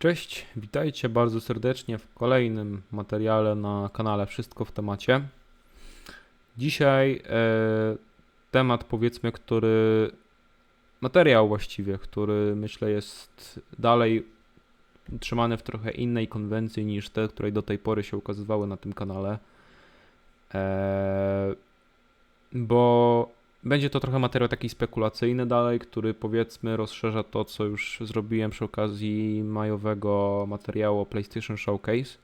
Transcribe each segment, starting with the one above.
Cześć, witajcie bardzo serdecznie w kolejnym materiale na kanale Wszystko w temacie. Dzisiaj e, temat, powiedzmy, który materiał właściwie, który myślę jest dalej utrzymany w trochę innej konwencji niż te, które do tej pory się ukazywały na tym kanale. E, bo będzie to trochę materiał taki spekulacyjny dalej, który powiedzmy rozszerza to, co już zrobiłem przy okazji majowego materiału PlayStation Showcase.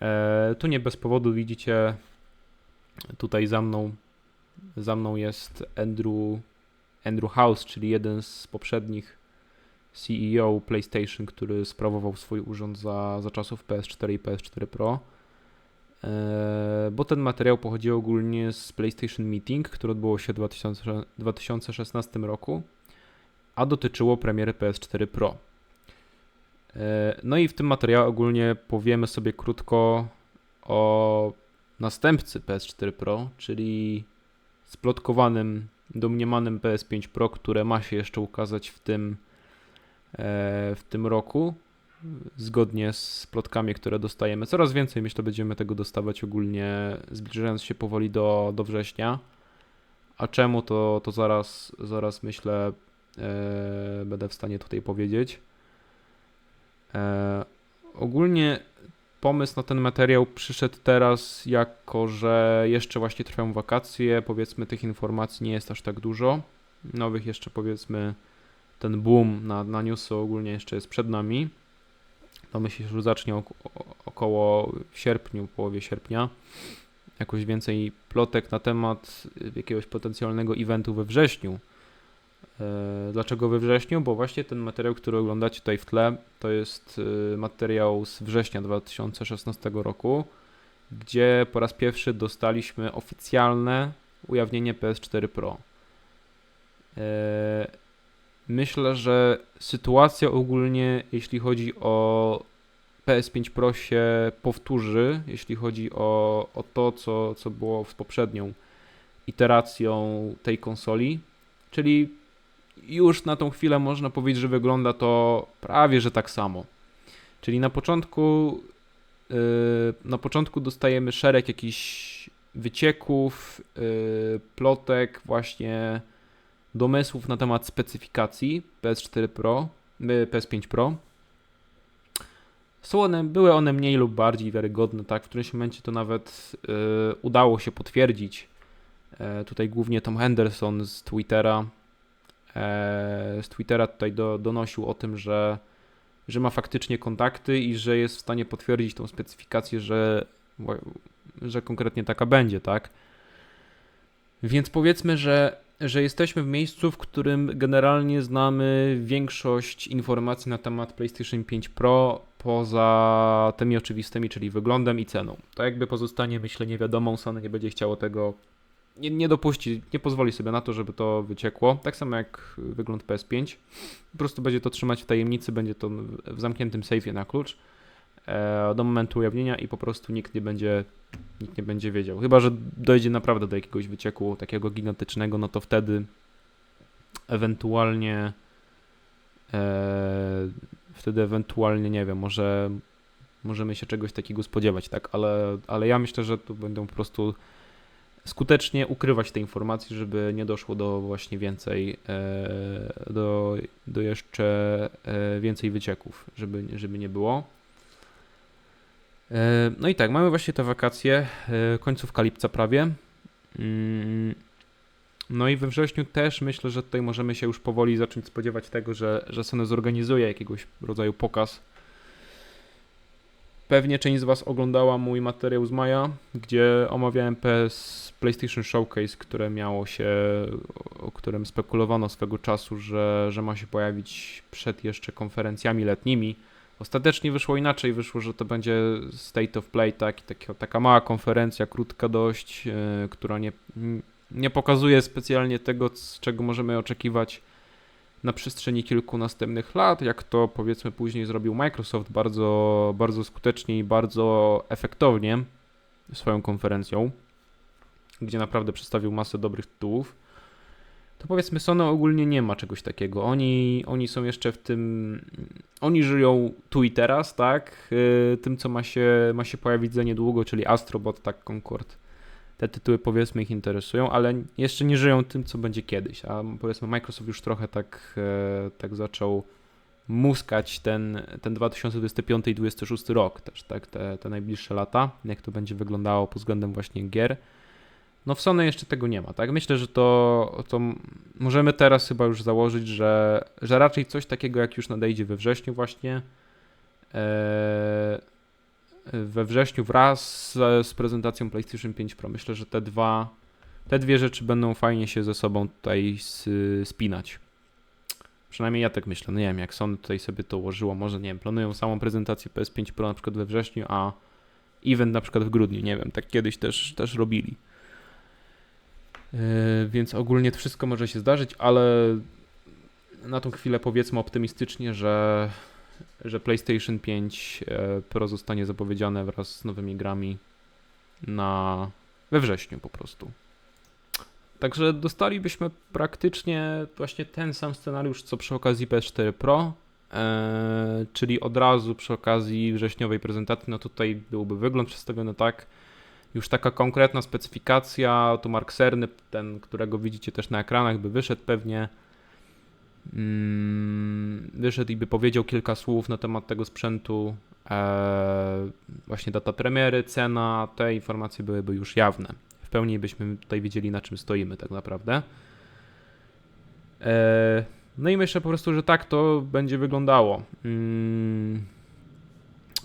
E, tu nie bez powodu widzicie tutaj za mną, za mną jest Andrew, Andrew House, czyli jeden z poprzednich CEO PlayStation, który sprawował swój urząd za, za czasów PS4 i PS4 Pro. E, bo ten materiał pochodzi ogólnie z PlayStation Meeting, które odbyło się w 2016 roku, a dotyczyło premiery PS4 Pro. E, no i w tym materiale ogólnie powiemy sobie krótko o następcy PS4 Pro, czyli splotkowanym, domniemanym PS5 Pro, które ma się jeszcze ukazać w tym, e, w tym roku zgodnie z plotkami, które dostajemy. Coraz więcej myślę będziemy tego dostawać ogólnie, zbliżając się powoli do, do września. A czemu to, to zaraz, zaraz myślę e, będę w stanie tutaj powiedzieć. E, ogólnie pomysł na ten materiał przyszedł teraz, jako że jeszcze właśnie trwają wakacje. Powiedzmy, tych informacji nie jest aż tak dużo. Nowych jeszcze powiedzmy ten boom na, na newsy ogólnie jeszcze jest przed nami to myślę, że zacznie około w sierpniu, połowie sierpnia. Jakoś więcej plotek na temat jakiegoś potencjalnego eventu we wrześniu. E, dlaczego we wrześniu? Bo właśnie ten materiał, który oglądacie tutaj w tle, to jest e, materiał z września 2016 roku, gdzie po raz pierwszy dostaliśmy oficjalne ujawnienie PS4 Pro. Myślę, że sytuacja ogólnie, jeśli chodzi o PS5 Pro się powtórzy, jeśli chodzi o, o to, co, co było z poprzednią iteracją tej konsoli. Czyli już na tą chwilę można powiedzieć, że wygląda to prawie że tak samo. Czyli na początku, yy, na początku dostajemy szereg jakichś wycieków, yy, plotek, właśnie domysłów na temat specyfikacji PS4 Pro, y, PS5 Pro. Są one, były one mniej lub bardziej wiarygodne, tak? W którymś momencie to nawet y, udało się potwierdzić. E, tutaj głównie Tom Henderson z Twittera e, z Twittera tutaj do, donosił o tym, że, że ma faktycznie kontakty i że jest w stanie potwierdzić tą specyfikację, że, że konkretnie taka będzie, tak? Więc powiedzmy, że że jesteśmy w miejscu, w którym generalnie znamy większość informacji na temat PlayStation 5 Pro poza tymi oczywistymi, czyli wyglądem i ceną. To jakby pozostanie, myślę, niewiadomą. Sony nie będzie chciało tego, nie, nie dopuści, nie pozwoli sobie na to, żeby to wyciekło. Tak samo jak wygląd PS5. Po prostu będzie to trzymać w tajemnicy, będzie to w zamkniętym safe'ie na klucz do momentu ujawnienia i po prostu nikt nie będzie nikt nie będzie wiedział. Chyba, że dojdzie naprawdę do jakiegoś wycieku takiego gigantycznego, no to wtedy ewentualnie e, wtedy ewentualnie, nie wiem, może możemy się czegoś takiego spodziewać, tak, ale, ale ja myślę, że tu będą po prostu skutecznie ukrywać te informacje, żeby nie doszło do właśnie więcej, e, do, do jeszcze e, więcej wycieków, żeby, żeby nie było. E, no i tak, mamy właśnie te wakacje, e, końcówka lipca prawie. Mm, no i we wrześniu też myślę, że tutaj możemy się już powoli zacząć spodziewać tego, że, że Sony zorganizuje jakiegoś rodzaju pokaz. Pewnie część z Was oglądała mój materiał z maja, gdzie omawiałem PS PlayStation Showcase, które miało się, o którym spekulowano swego czasu, że, że ma się pojawić przed jeszcze konferencjami letnimi Ostatecznie wyszło inaczej, wyszło, że to będzie State of Play, tak, taka, taka mała konferencja, krótka dość, yy, która nie, nie pokazuje specjalnie tego, z czego możemy oczekiwać na przestrzeni kilku następnych lat, jak to powiedzmy później zrobił Microsoft bardzo, bardzo skutecznie i bardzo efektownie swoją konferencją, gdzie naprawdę przedstawił masę dobrych tytułów to powiedzmy Sony ogólnie nie ma czegoś takiego. Oni, oni są jeszcze w tym oni żyją tu i teraz, tak? Yy, tym, co ma się, ma się pojawić za niedługo, czyli Astrobot, tak, Concord. Te tytuły powiedzmy ich interesują, ale jeszcze nie żyją tym, co będzie kiedyś. A powiedzmy Microsoft już trochę tak, yy, tak zaczął muskać ten, ten 2025 i 2026 rok też, tak? Te, te najbliższe lata, jak to będzie wyglądało pod względem właśnie gier. No w Sony jeszcze tego nie ma, tak? Myślę, że to, to możemy teraz chyba już założyć, że, że raczej coś takiego jak już nadejdzie we wrześniu właśnie, e, we wrześniu wraz z, z prezentacją PlayStation 5 Pro. Myślę, że te dwa, te dwie rzeczy będą fajnie się ze sobą tutaj spinać. Przynajmniej ja tak myślę. No nie wiem, jak Sony tutaj sobie to ułożyło. Może, nie wiem, planują samą prezentację PS5 Pro na przykład we wrześniu, a event na przykład w grudniu. Nie wiem, tak kiedyś też, też robili. Yy, więc ogólnie to wszystko może się zdarzyć, ale na tą chwilę powiedzmy optymistycznie, że, że PlayStation 5 e, Pro zostanie zapowiedziane wraz z nowymi grami na, we wrześniu po prostu. Także dostalibyśmy praktycznie właśnie ten sam scenariusz, co przy okazji PS4 Pro, e, czyli od razu przy okazji wrześniowej prezentacji, no tutaj byłby wygląd przedstawiony tak, już taka konkretna specyfikacja, tu Mark Cerny, ten, którego widzicie też na ekranach, by wyszedł pewnie, mm, wyszedł i by powiedział kilka słów na temat tego sprzętu, e, właśnie data premiery, cena, te informacje byłyby już jawne. W pełni byśmy tutaj wiedzieli na czym stoimy tak naprawdę. E, no i myślę po prostu, że tak to będzie wyglądało. Mm,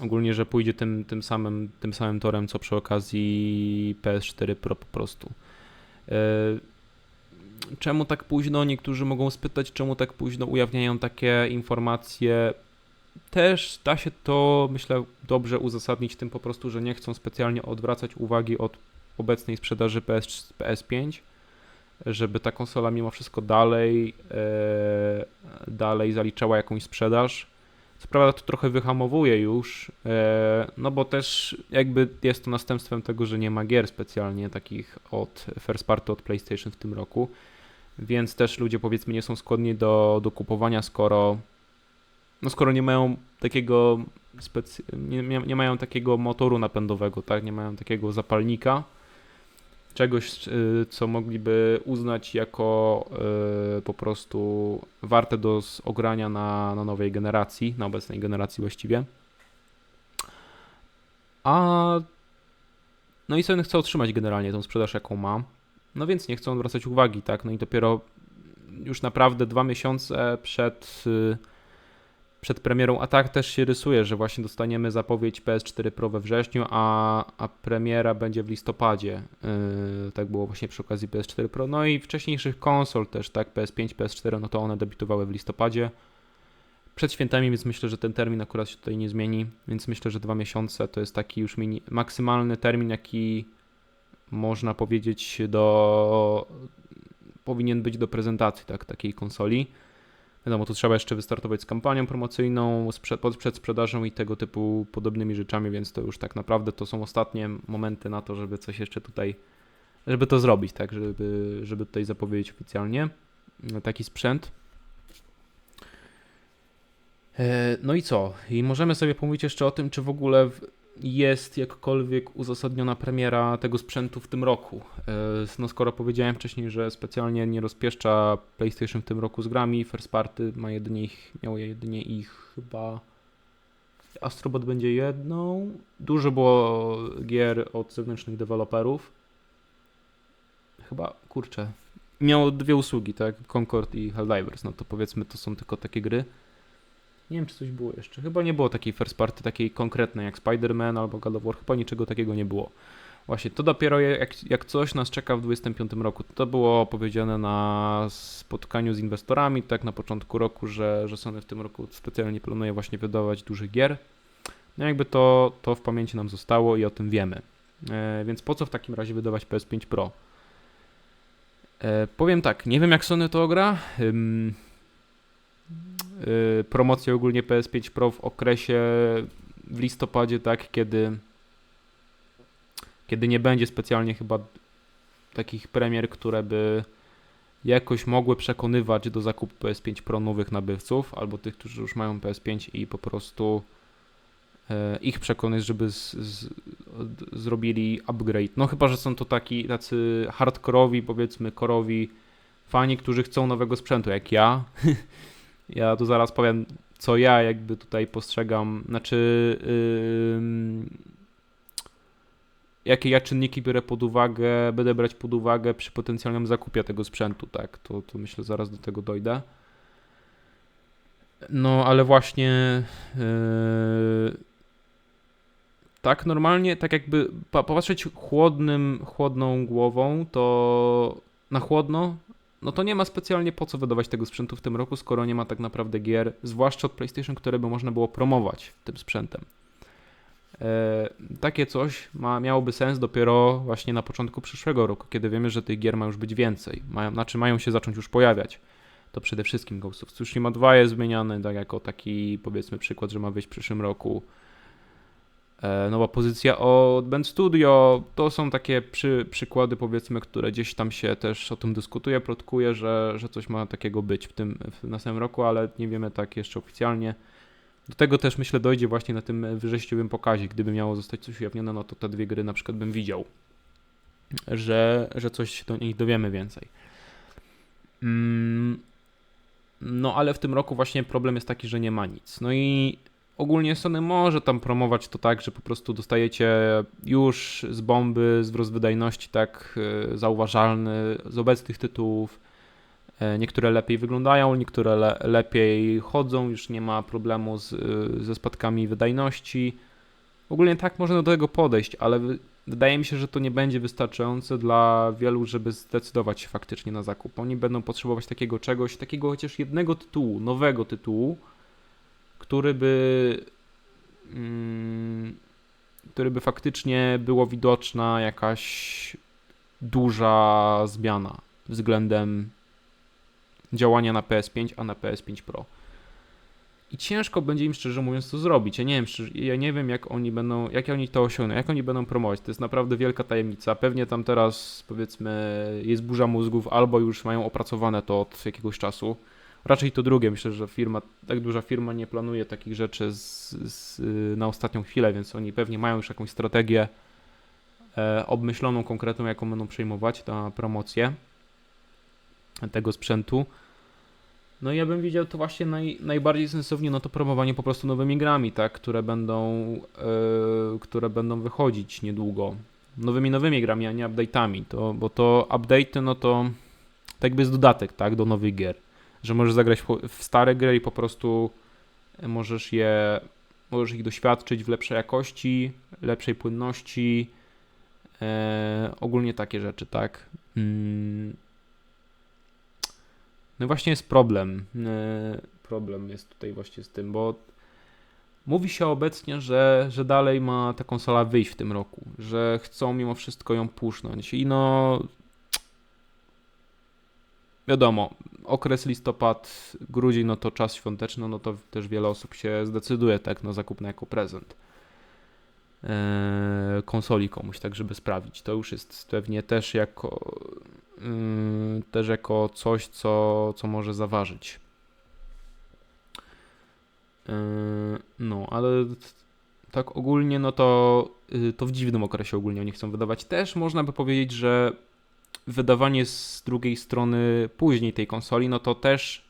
ogólnie, że pójdzie tym, tym, samym, tym samym torem, co przy okazji PS4 Pro po prostu. E, czemu tak późno? Niektórzy mogą spytać, czemu tak późno ujawniają takie informacje. Też da się to, myślę, dobrze uzasadnić tym po prostu, że nie chcą specjalnie odwracać uwagi od obecnej sprzedaży PS, PS5, żeby ta konsola mimo wszystko dalej, e, dalej zaliczała jakąś sprzedaż co prawda to trochę wyhamowuje już, e, no bo też jakby jest to następstwem tego, że nie ma gier specjalnie takich od first party od PlayStation w tym roku, więc też ludzie powiedzmy nie są skłonni do, do kupowania, skoro no skoro nie mają takiego specy... nie, nie mają takiego motoru napędowego, tak, nie mają takiego zapalnika, czegoś, y, co mogliby uznać jako y, po prostu warte do ogrania na, na nowej generacji, na obecnej generacji właściwie. A no i Sony chce otrzymać generalnie tą sprzedaż, jaką ma. No więc nie chcą zwracać uwagi, tak? No i dopiero już naprawdę dwa miesiące przed y, przed premierą, a tak też się rysuje, że właśnie dostaniemy zapowiedź PS4 Pro we wrześniu, a, a premiera będzie w listopadzie. Yy, tak było właśnie przy okazji PS4 Pro. No i wcześniejszych konsol też, tak, PS5, PS4, no to one debiutowały w listopadzie. Przed świętami, więc myślę, że ten termin akurat się tutaj nie zmieni, więc myślę, że dwa miesiące to jest taki już mini, maksymalny termin, jaki można powiedzieć do powinien być do prezentacji tak, takiej konsoli. Wiadomo, tu trzeba jeszcze wystartować z kampanią promocyjną, z przed, przed sprzedażą i tego typu podobnymi rzeczami, więc to już tak naprawdę to są ostatnie momenty na to, żeby coś jeszcze tutaj, żeby to zrobić, tak, żeby, żeby tutaj zapowiedzieć oficjalnie taki sprzęt. E, no i co? I możemy sobie pomówić jeszcze o tym, czy w ogóle jest jakkolwiek uzasadniona premiera tego sprzętu w tym roku. E, no skoro powiedziałem wcześniej, że specjalnie nie rozpieszcza PlayStation w tym roku z grami, First Party ma jedynie ich, miało jedynie ich chyba Astrobot będzie jedną. Dużo było gier od zewnętrznych deweloperów. Chyba, kurczę, miało dwie usługi, tak? Concord i Helldivers, no to powiedzmy to są tylko takie gry. Nie wiem, czy coś było jeszcze. Chyba nie było takiej first party, takiej konkretnej jak Spider-Man albo God of War. Chyba niczego takiego nie było. Właśnie, to dopiero jak, jak coś nas czeka w 2025 roku. To było powiedziane na spotkaniu z inwestorami, tak na początku roku, że, że Sony w tym roku specjalnie planuje właśnie wydawać dużych gier. No jakby to, to w pamięci nam zostało i o tym wiemy. E, więc po co w takim razie wydawać PS5 Pro? E, powiem tak, nie wiem jak Sony to gra. Ym, promocję ogólnie PS5 Pro w okresie w listopadzie, tak, kiedy kiedy nie będzie specjalnie chyba takich premier, które by jakoś mogły przekonywać do zakupu PS5 Pro nowych nabywców, albo tych, którzy już mają PS5 i po prostu e, ich przekonać, żeby z, z, zrobili upgrade. No chyba, że są to taki tacy hardkorowi, powiedzmy, korowi fani, którzy chcą nowego sprzętu, jak ja. ja tu zaraz powiem, co ja jakby tutaj postrzegam, znaczy ym, jakie ja czynniki biorę pod uwagę, będę brać pod uwagę przy potencjalnym zakupie tego sprzętu, tak, to, to myślę zaraz do tego dojdę. No, ale właśnie yy, tak normalnie, tak jakby pa- popatrzeć chłodnym, chłodną głową, to na chłodno, no to nie ma specjalnie po co wydawać tego sprzętu w tym roku, skoro nie ma tak naprawdę gier, zwłaszcza od PlayStation, które by można było promować tym sprzętem. E, takie coś ma, miałoby sens dopiero właśnie na początku przyszłego roku, kiedy wiemy, że tych gier ma już być więcej. Mają, znaczy mają się zacząć już pojawiać. To przede wszystkim Ghost of Tsushima 2 jest zmieniany, tak jako taki powiedzmy przykład, że ma wyjść w przyszłym roku. E, nowa pozycja od Band Studio, to są takie przy, przykłady powiedzmy, które gdzieś tam się też o tym dyskutuje, plotkuje, że, że coś ma takiego być w tym w następnym roku, ale nie wiemy tak jeszcze oficjalnie. Do tego też myślę dojdzie właśnie na tym wrześniowym pokazie. Gdyby miało zostać coś ujawnione, no to te dwie gry na przykład bym widział, że, że coś do nich dowiemy więcej. Mm, no ale w tym roku właśnie problem jest taki, że nie ma nic. No i ogólnie Sony może tam promować to tak, że po prostu dostajecie już z bomby, wzrost wydajności tak e, zauważalny z obecnych tytułów. E, Niektóre lepiej wyglądają, niektóre le lepiej chodzą, już nie ma problemu z, y, ze spadkami wydajności. Ogólnie tak można do tego podejść, ale wy- wydaje mi się, że to nie będzie wystarczające dla wielu, żeby zdecydować się faktycznie na zakup. Oni będą potrzebować takiego czegoś, takiego chociaż jednego tytułu, nowego tytułu, który by, mm, który by faktycznie było widoczna jakaś duża zmiana względem działania na PS5, a na PS5 Pro. I ciężko będzie im szczerze mówiąc to zrobić. Ja nie wiem, szczerze- ja nie wiem jak oni będą, jak oni to osiągną, jak oni będą promować. To jest naprawdę wielka tajemnica. Pewnie tam teraz powiedzmy jest burza mózgów, albo już mają opracowane to od jakiegoś czasu. Raczej to drugie. Myślę, że firma, tak duża firma nie planuje takich rzeczy z, z, na ostatnią chwilę, więc oni pewnie mają już jakąś strategię e, obmyśloną, konkretną, jaką będą przejmować na promocję tego sprzętu. No ja bym widział to właśnie naj, najbardziej sensownie, no to promowanie po prostu nowymi grami, tak, które będą, yy, które będą wychodzić niedługo. Nowymi, nowymi grami, a nie update'ami, to, bo to update'y, no to tak jakby jest dodatek, tak, do nowych gier. Że możesz zagrać w, stare gry i po prostu możesz je, możesz ich doświadczyć w lepszej jakości, lepszej płynności, e, ogólnie takie rzeczy, tak. Mm. No i właśnie jest problem. E, Problem jest tutaj właśnie z tym, bo mówi się obecnie, że, że dalej ma ta konsola wyjść w tym roku, że chcą mimo wszystko ją pusznąć i no wiadomo, okres listopad, grudzień, no to czas świąteczny, no to też wiele osób się zdecyduje tak na zakup na jako prezent e, konsoli komuś, tak żeby sprawić. To już jest pewnie też jako Yy, też jako coś, co, co może zaważyć. Yy, No, ale tak ogólnie, no to, yy, to w dziwnym okresie ogólnie oni chcą wydawać. Też można by powiedzieć, że wydawanie z drugiej strony później tej konsoli, no to też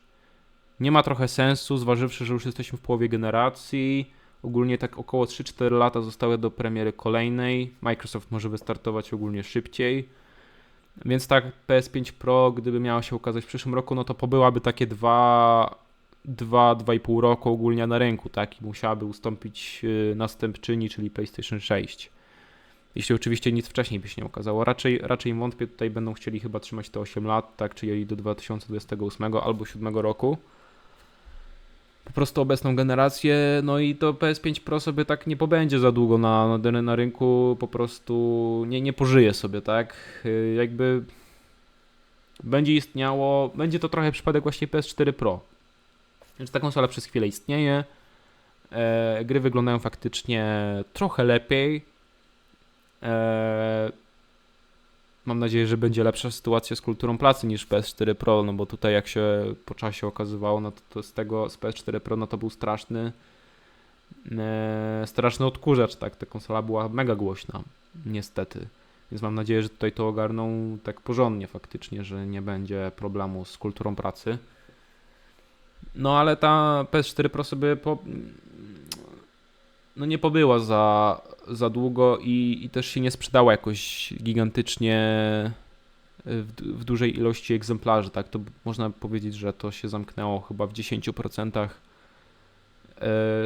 nie ma trochę sensu, zważywszy, że już jesteśmy w połowie generacji. Ogólnie tak około 3-4 lata zostały do premiery kolejnej. Microsoft może wystartować ogólnie szybciej. Więc tak, PS5 Pro, gdyby miało się ukazać w przyszłym roku, no to pobyłaby takie 2, 2, 2,5 roku ogólnie na rynku, tak? I musiałaby ustąpić yy, następczyni, czyli PlayStation 6. Jeśli oczywiście nic wcześniej by się nie okazało. Raczej, raczej wątpię, tutaj będą chcieli chyba trzymać te 8 lat, tak? Czyli do 2028 albo 2007 roku. Po prostu obecną generację, no i to PS5 Pro sobie tak nie pobędzie za długo na, na, na rynku, po prostu nie, nie pożyje sobie, tak? Yy, Jakby będzie istniało, będzie to trochę przypadek właśnie PS4 Pro. Więc ta konsola przez chwilę istnieje. E, gry wyglądają faktycznie trochę lepiej. E, mam nadzieję, że będzie lepsza sytuacja z kulturą pracy niż PS4 Pro, no bo tutaj jak się po czasie okazywało, no to, to z tego z PS4 Pro no to był straszny e, straszny odkurzacz, tak, ta konsola była mega głośna, niestety. Więc mam nadzieję, że tutaj to ogarną tak porządnie faktycznie, że nie będzie problemu z kulturą pracy. No ale ta PS4 Pro sobie po, no nie pobyła za, za długo i, i też się nie sprzedała jakoś gigantycznie w, w dużej ilości egzemplarzy, tak? To można powiedzieć, że to się zamknęło chyba w 10% e,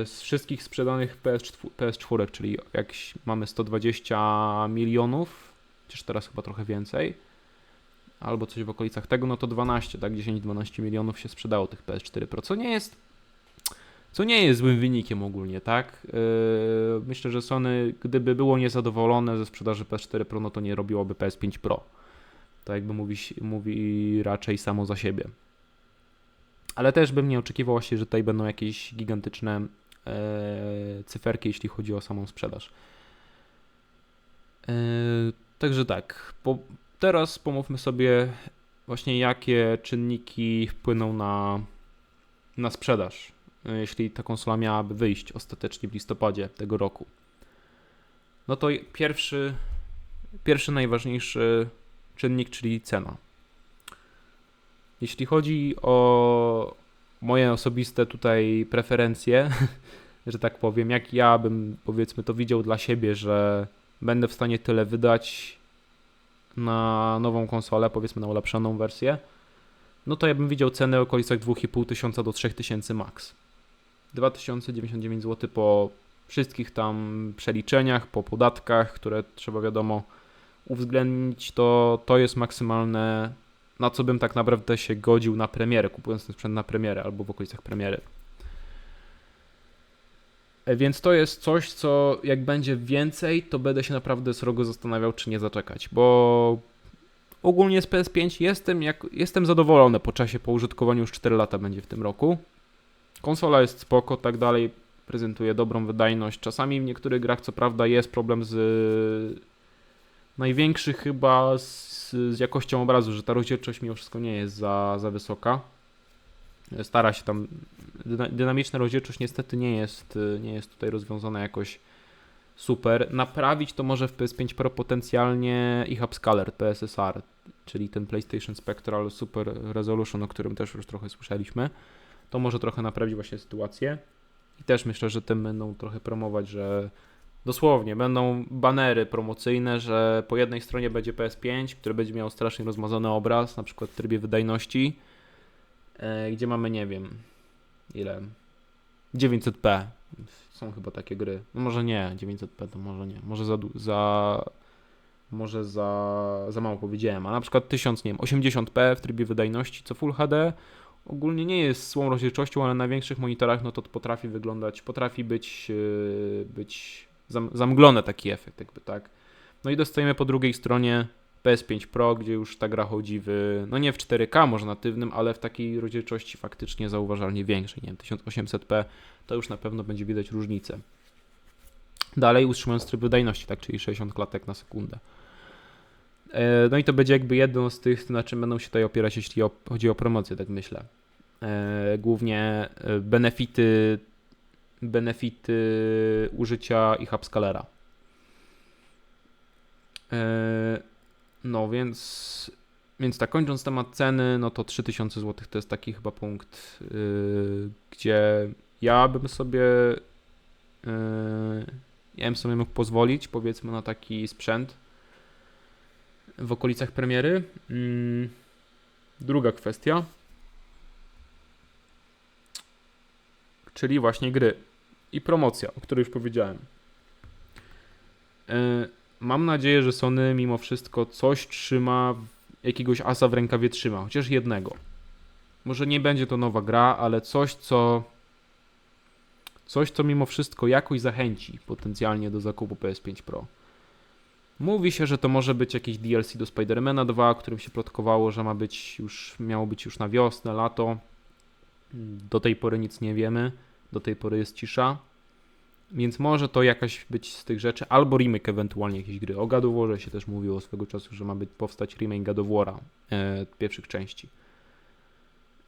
z wszystkich sprzedanych PS4, PS4 czyli jak mamy 120 milionów, chociaż teraz chyba trochę więcej, albo coś w okolicach tego, no to 12, tak? 10-12 milionów się sprzedało tych PS4 Pro, co nie jest co nie jest złym wynikiem ogólnie, tak? Yy, myślę, że Sony, gdyby było niezadowolone ze sprzedaży PS4 Pro, no to nie robiłoby PS5 Pro. To jakby mówi, mówi raczej samo za siebie. Ale też bym nie oczekiwał że tutaj będą jakieś gigantyczne e, cyferki, jeśli chodzi o samą sprzedaż. E, także tak, po, teraz pomówmy sobie właśnie jakie czynniki wpłyną na, na sprzedaż jeśli ta konsola miałaby wyjść ostatecznie w listopadzie tego roku. No to pierwszy, pierwszy najważniejszy czynnik, czyli cena. Jeśli chodzi o moje osobiste tutaj preferencje, że tak powiem, jak ja bym powiedzmy to widział dla siebie, że będę w stanie tyle wydać na nową konsolę, powiedzmy na ulepszoną wersję, no to ja bym widział cenę w okolicach 2500 do 3000 max. 2099 zł po wszystkich tam przeliczeniach, po podatkach, które trzeba wiadomo uwzględnić, to to jest maksymalne, na co bym tak naprawdę się godził na premierę, kupując ten sprzęt na premierę albo w okolicach premiery. E, więc to jest coś, co jak będzie więcej, to będę się naprawdę srogo zastanawiał, czy nie zaczekać, bo ogólnie z PS5 jestem, jak, jestem zadowolony po czasie, po użytkowaniu już 4 lata będzie w tym roku. Konsola jest spoko, tak dalej, prezentuje dobrą wydajność. Czasami w niektórych grach, co prawda, jest problem z największy chyba z, z jakością obrazu, że ta rozdzielczość mimo wszystko nie jest za, za wysoka. Stara się tam. Dynamiczna rozdzielczość niestety nie jest, nie jest tutaj rozwiązana jakoś super. Naprawić to może w PS5 Pro potencjalnie ich upscaler PSSR, czyli ten PlayStation Spectral Super Resolution, o którym też już trochę słyszeliśmy to może trochę naprawić właśnie sytuację. I też myślę, że tym będą trochę promować, że dosłownie będą banery promocyjne, że po jednej stronie będzie PS5, który będzie miał strasznie rozmazany obraz, na przykład w trybie wydajności, e, gdzie mamy, nie wiem, ile? 900p. Są chyba takie gry. No może nie, 900p to może nie. Może za, za może za, za mało powiedziałem, a na przykład 1000, nie wiem, 80p w trybie wydajności, co Full HD, ogólnie nie jest złą rozdzielczością, ale na większych monitorach no to potrafi wyglądać, potrafi być, yy, być zamglone taki efekt jakby, tak. No i dostajemy po drugiej stronie PS5 Pro, gdzie już ta gra chodzi w, no nie w 4K może natywnym, ale w takiej rozdzielczości faktycznie zauważalnie większej, nie wiem, 1800p, to już na pewno będzie widać różnicę. Dalej utrzymując tryb wydajności, tak, czyli 60 klatek na sekundę. E, no i to będzie jakby jedno z tych, na czym będą się tutaj opierać, jeśli chodzi o promocję, tak myślę. E, głównie e, benefity, benefity użycia ich upscalera. No więc, więc tak, kończąc temat ceny, no to 3000 zł to jest taki chyba punkt, gdzie ja bym sobie ja bym sobie mógł pozwolić, powiedzmy, na taki sprzęt, w okolicach premiery. Mm, druga kwestia, czyli właśnie gry i promocja, o której już powiedziałem. E, mam nadzieję, że Sony mimo wszystko coś trzyma, jakiegoś asa w rękawie trzyma, chociaż jednego. Może nie będzie to nowa gra, ale coś, co coś, co mimo wszystko jakoś zachęci potencjalnie do zakupu PS5 Pro. Mówi się, że to może być jakiś DLC do Spidermana 2, o którym się plotkowało, że ma być już, miało być już na wiosnę, lato. Do tej pory nic nie wiemy, do tej pory jest cisza. Więc może to jakaś być z tych rzeczy, albo remake ewentualnie jakiejś gry. O God się też mówiło swego czasu, że ma być powstać remake God e, pierwszych części.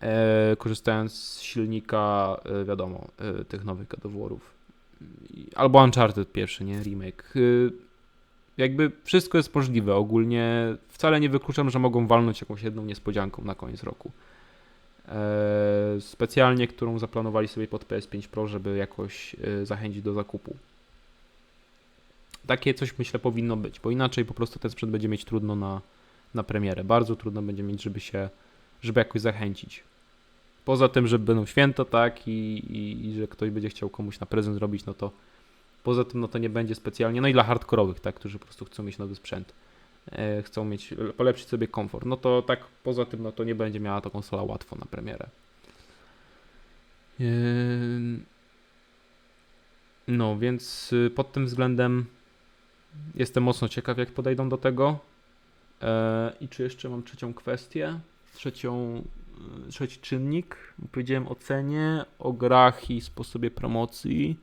E, korzystając z silnika, e, wiadomo, e, tych nowych God Albo Uncharted pierwszy, nie? Remake. E, jakby wszystko jest możliwe ogólnie. Wcale nie wykluczam, że mogą walnąć jakąś jedną niespodzianką na koniec roku. E, specjalnie, którą zaplanowali sobie pod PS5 Pro, żeby jakoś e, zachęcić do zakupu. Takie coś myślę powinno być, bo inaczej po prostu ten sprzęt będzie mieć trudno na, na premierę. Bardzo trudno będzie mieć, żeby się, żeby jakoś zachęcić. Poza tym, że będą święta, tak, i, i, i że ktoś będzie chciał komuś na prezent zrobić, no to poza tym, no to nie będzie specjalnie, no i dla hardkorowych, tak, którzy po prostu chcą mieć nowy sprzęt, e, chcą mieć, polepszyć sobie komfort, no to tak, poza tym, no to nie będzie miała ta konsola łatwo na premierę. Ym, No, więc y, pod tym względem jestem mocno ciekaw, jak podejdą do tego. E, I czy jeszcze mam trzecią kwestię? Trzecią, y, trzeci czynnik. Powiedziałem o cenie, o grach i sposobie promocji.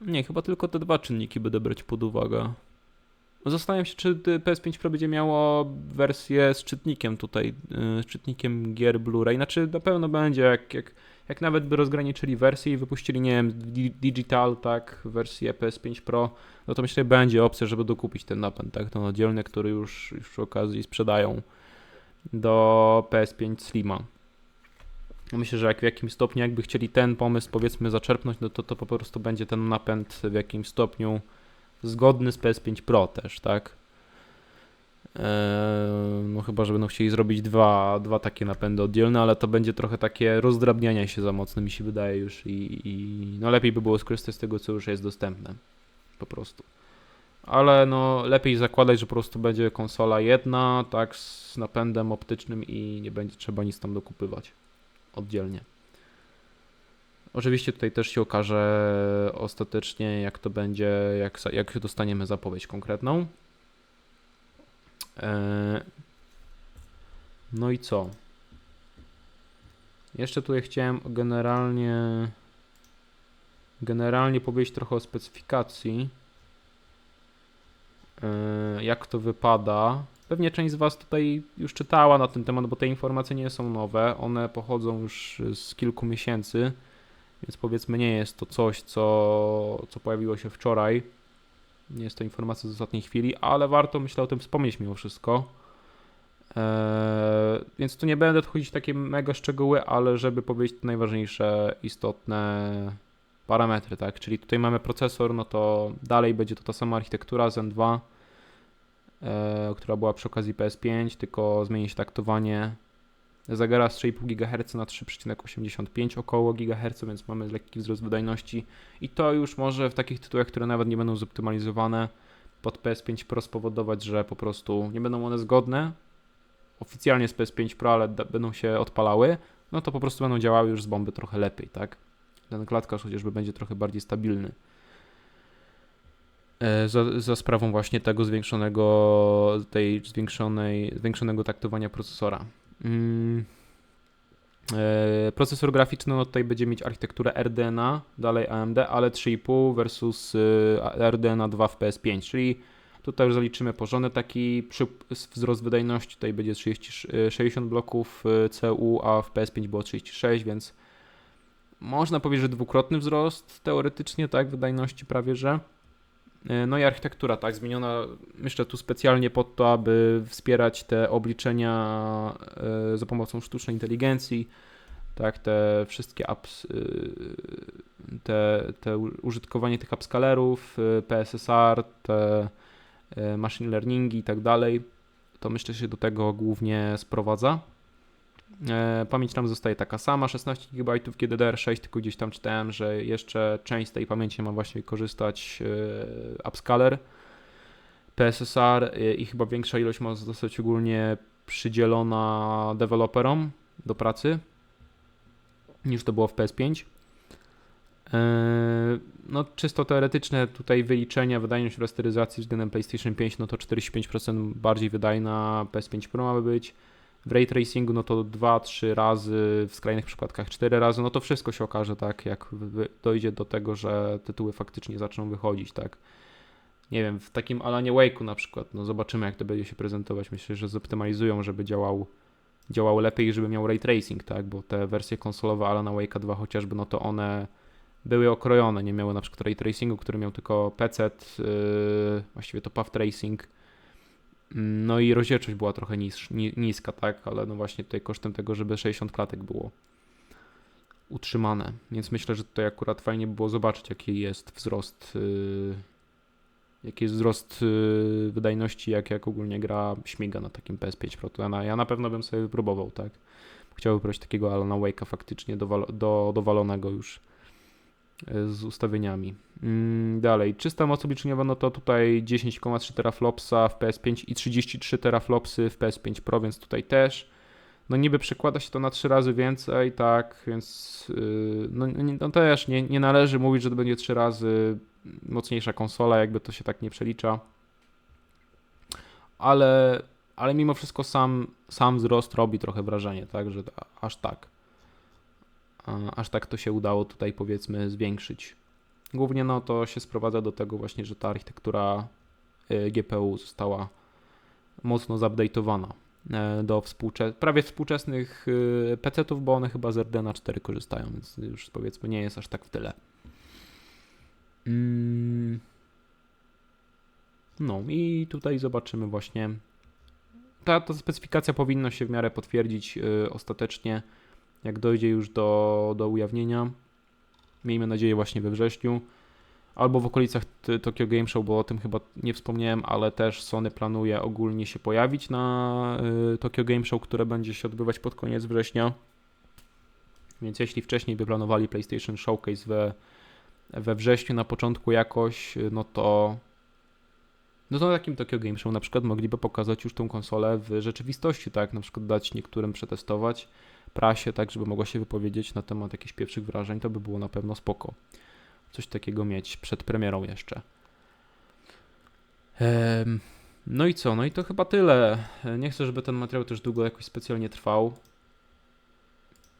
Nie, chyba tylko te dwa czynniki będę brać pod uwagę. Zastanawiam się, czy ty- PS5 Pro będzie miało wersję z czytnikiem tutaj, yy, z czytnikiem gier Blu-ray. Znaczy na pewno będzie, jak, jak, jak nawet by rozgraniczyli wersję i wypuścili, nie wiem, di- digital, tak, wersję PS5 Pro, no to myślę, będzie opcja, żeby dokupić ten napęd, tak, ten oddzielny, który już, już przy okazji sprzedają do PS5 Slima. Myślę, że jak w jakimś stopniu jakby chcieli ten pomysł powiedzmy zaczerpnąć, no to to po prostu będzie ten napęd w jakimś stopniu zgodny z PS5 Pro też, tak? Eee, no chyba, że będą chcieli zrobić dwa, dwa takie napędy oddzielne, ale to będzie trochę takie rozdrabnianie się za mocno, mi się wydaje już i, i no lepiej by było skorzystać z tego, co już jest dostępne. Po prostu. Ale no lepiej zakładać, że po prostu będzie konsola jedna, tak, z napędem optycznym i nie będzie trzeba nic tam dokupywać oddzielnie. Oczywiście tutaj też się okaże ostatecznie, jak to będzie, jak, jak dostaniemy zapowiedź konkretną. Eee, No i co? Jeszcze tutaj chciałem generalnie generalnie powiedzieć trochę o specyfikacji. Eee, Jak to wypada? Pewnie część z Was tutaj już czytała na ten temat, bo te informacje nie są nowe. One pochodzą już z kilku miesięcy, więc powiedzmy nie jest to coś, co, co pojawiło się wczoraj. Nie jest to informacja z ostatniej chwili, ale warto myślę o tym wspomnieć mimo wszystko. Eee, więc tu nie będę wchodzić w takie mega szczegóły, ale żeby powiedzieć najważniejsze, istotne parametry, tak? Czyli tutaj mamy procesor, no to dalej będzie to ta sama architektura Zen 2, e, która była przy okazji PS5, tylko zmieni się taktowanie zegara z 3,5 GHz na 3,85 około GHz, więc mamy lekki wzrost wydajności i to już może w takich tytułach, które nawet nie będą zoptymalizowane pod PS5 Pro spowodować, że po prostu nie będą one zgodne oficjalnie z PS5 Pro, ale będą się odpalały, no to po prostu będą działały już z bomby trochę lepiej, tak? Ten klatkarz chociażby będzie trochę bardziej stabilny. E, Za, za sprawą właśnie tego zwiększonego, tej zwiększonej, zwiększonego taktowania procesora. Mm. E, Procesor graficzny no tutaj będzie mieć architekturę RDNA, dalej AMD, ale 3,5 versus e, RDNA 2 w PS5, czyli tutaj już zaliczymy porządny taki wzrost wydajności, tutaj będzie 30, e, 60 bloków e, CU, a w PS5 było 36, więc można powiedzieć, że dwukrotny wzrost teoretycznie, tak, wydajności prawie, że. E, No i architektura, tak, zmieniona, myślę tu specjalnie po to, aby wspierać te obliczenia e, za pomocą sztucznej inteligencji, tak, te wszystkie apps, y, te, te użytkowanie tych upscalerów, PSSR, te e, machine learningi i tak dalej, to myślę, się do tego głównie sprowadza. E, Pamięć nam zostaje taka sama, 16 GB GDDR6, tylko gdzieś tam czytałem, że jeszcze część z tej pamięci ma właśnie korzystać e, upscaler PSSR e, i chyba większa ilość ma zostać ogólnie przydzielona deweloperom do pracy niż to było w PS5. E, No, czysto teoretyczne tutaj wyliczenia, wydajność rasteryzacji względem PlayStation 5, no to 45% bardziej wydajna PS5 Pro ma być. W ray tracingu no to 2-3 razy, w skrajnych przypadkach 4 razy, no to wszystko się okaże tak, jak dojdzie do tego, że tytuły faktycznie zaczną wychodzić, tak. Nie wiem, w takim Alanie Wake'u na przykład, no zobaczymy jak to będzie się prezentować. Myślę, że zoptymalizują, żeby działał, działał lepiej i żeby miał ray tracing, tak, bo te wersje konsolowe Alana Wake'a 2 chociażby, no to one były okrojone, nie miały na przykład ray tracingu, który miał tylko PC, yy, właściwie to path tracing, no i rozdzielczość była trochę niż, ni, niska, tak, ale no właśnie tutaj kosztem tego, żeby 60 klatek było utrzymane, więc myślę, że tutaj akurat fajnie by było zobaczyć, jaki jest wzrost, yy, jaki jest wzrost yy, wydajności, jak, jak ogólnie gra śmiga na takim PS5 Pro. Ja, na, ja na pewno bym sobie wypróbował, tak. Chciałbym prosić takiego Alana Wake'a faktycznie dowal, do, dowalonego już z ustawieniami. Mm, dalej, czysta moc obliczeniowa, no to tutaj 10,3 teraflopsa w PS5 i 33 teraflopsy w PS5 Pro, więc tutaj też. No niby przekłada się to na 3 razy więcej, tak, więc yy, no, nie- no też nie, nie należy mówić, że to będzie 3 razy mocniejsza konsola, jakby to się tak nie przelicza. Ale, ale mimo wszystko sam, sam wzrost robi trochę wrażenie, tak, że aż tak. Aż tak to się udało tutaj powiedzmy zwiększyć. Głównie no to się sprowadza do tego właśnie, że ta architektura y, GPU została mocno zupdate'owana e, do współcze- prawie współczesnych y, PC-ów, bo one chyba z RDNA 4 korzystają, więc już powiedzmy nie jest aż tak w tyle. Mm. No i tutaj zobaczymy właśnie. Ta, ta specyfikacja powinna się w miarę potwierdzić ostatecznie, jak dojdzie już do, do ujawnienia. Miejmy nadzieję właśnie we wrześniu. Albo w okolicach Tokyo Game Show, bo o tym chyba nie wspomniałem, ale też Sony planuje ogólnie się pojawić na y, Tokyo Game Show, które będzie się odbywać pod koniec września. Więc jeśli wcześniej by planowali PlayStation Showcase we, we wrześniu na początku jakoś, y, no to no to na takim Tokyo Game Show na przykład mogliby pokazać już tą konsolę w rzeczywistości, tak? Na przykład dać niektórym przetestować prasie, tak, żeby mogła się wypowiedzieć na temat jakichś pierwszych wrażeń, to by było na pewno spoko. Coś takiego mieć przed premierą jeszcze. No i co? No i to chyba tyle. Nie chcę, żeby ten materiał też długo jakoś specjalnie trwał.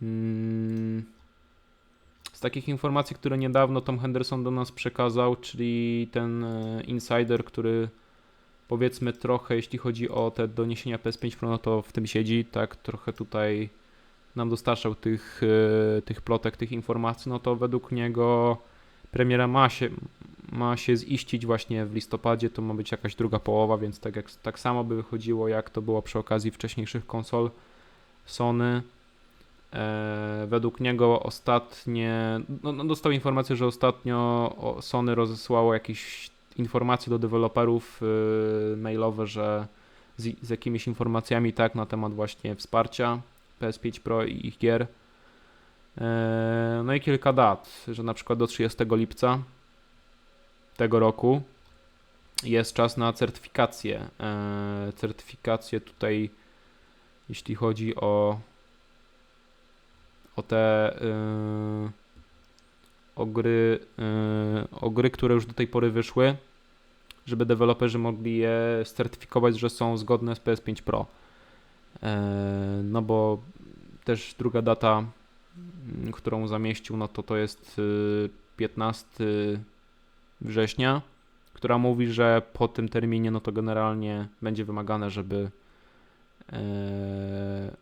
Mm. Z takich informacji, które niedawno Tom Henderson do nas przekazał, czyli ten e, insider, który powiedzmy trochę, jeśli chodzi o te doniesienia PS5 Pro, no to w tym siedzi, tak, trochę tutaj nam dostarczał tych, e, tych plotek, tych informacji, no to według niego premiera ma się, ma się ziścić właśnie w listopadzie, to ma być jakaś druga połowa, więc tak, jak, tak samo by wychodziło, jak to było przy okazji wcześniejszych konsol Sony. E, według niego ostatnie, no, no dostał informację, że ostatnio Sony rozesłało jakieś informacje do deweloperów y, mailowe, że z, z jakimiś informacjami tak na temat właśnie wsparcia PS5 Pro i ich gier. E, No i kilka dat, że na przykład do 30 lipca tego roku jest czas na certyfikację. E, Certyfikację tutaj, jeśli chodzi o o te y, o gry, o gry, które już do tej pory wyszły, żeby deweloperzy mogli je certyfikować, że są zgodne z PS5 Pro. E, No bo też druga data, mm, którą zamieścił, no to to jest y, 15 września, która mówi, że po tym terminie, no to generalnie będzie wymagane, żeby e,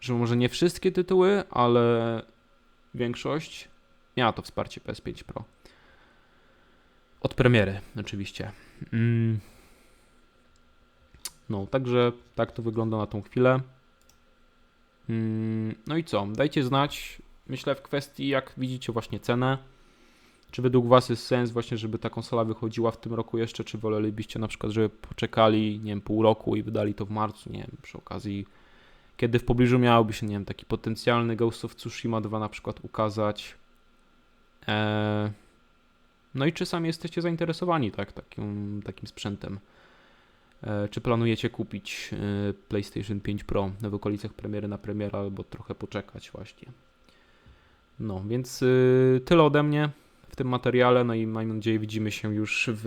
że może nie wszystkie tytuły, ale większość miała to wsparcie PS5 Pro. Od premiery, oczywiście. Mm. No, także tak to wygląda na tą chwilę. Mm, No i co? Dajcie znać, myślę, w kwestii, jak widzicie właśnie cenę. Czy według Was jest sens właśnie, żeby ta konsola wychodziła w tym roku jeszcze, czy wolelibyście na przykład, żeby poczekali, nie wiem, pół roku i wydali to w marcu, nie wiem, przy okazji kiedy w pobliżu miałby się, nie wiem, taki potencjalny Ghost of Tsushima 2 na przykład ukazać. Eee, no i czy sami jesteście zainteresowani tak, takim, takim sprzętem? Eee, czy planujecie kupić e, PlayStation 5 Pro w okolicach premiery na premierę albo trochę poczekać właśnie? No, więc y, tyle ode mnie w tym materiale, no i mam nadzieję widzimy się już w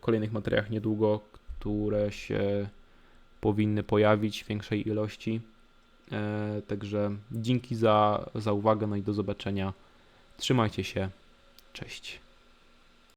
kolejnych materiałach niedługo, które się powinny pojawić w większej ilości. E, Także dzięki za, za uwagę, no i do zobaczenia. Trzymajcie się. Cześć.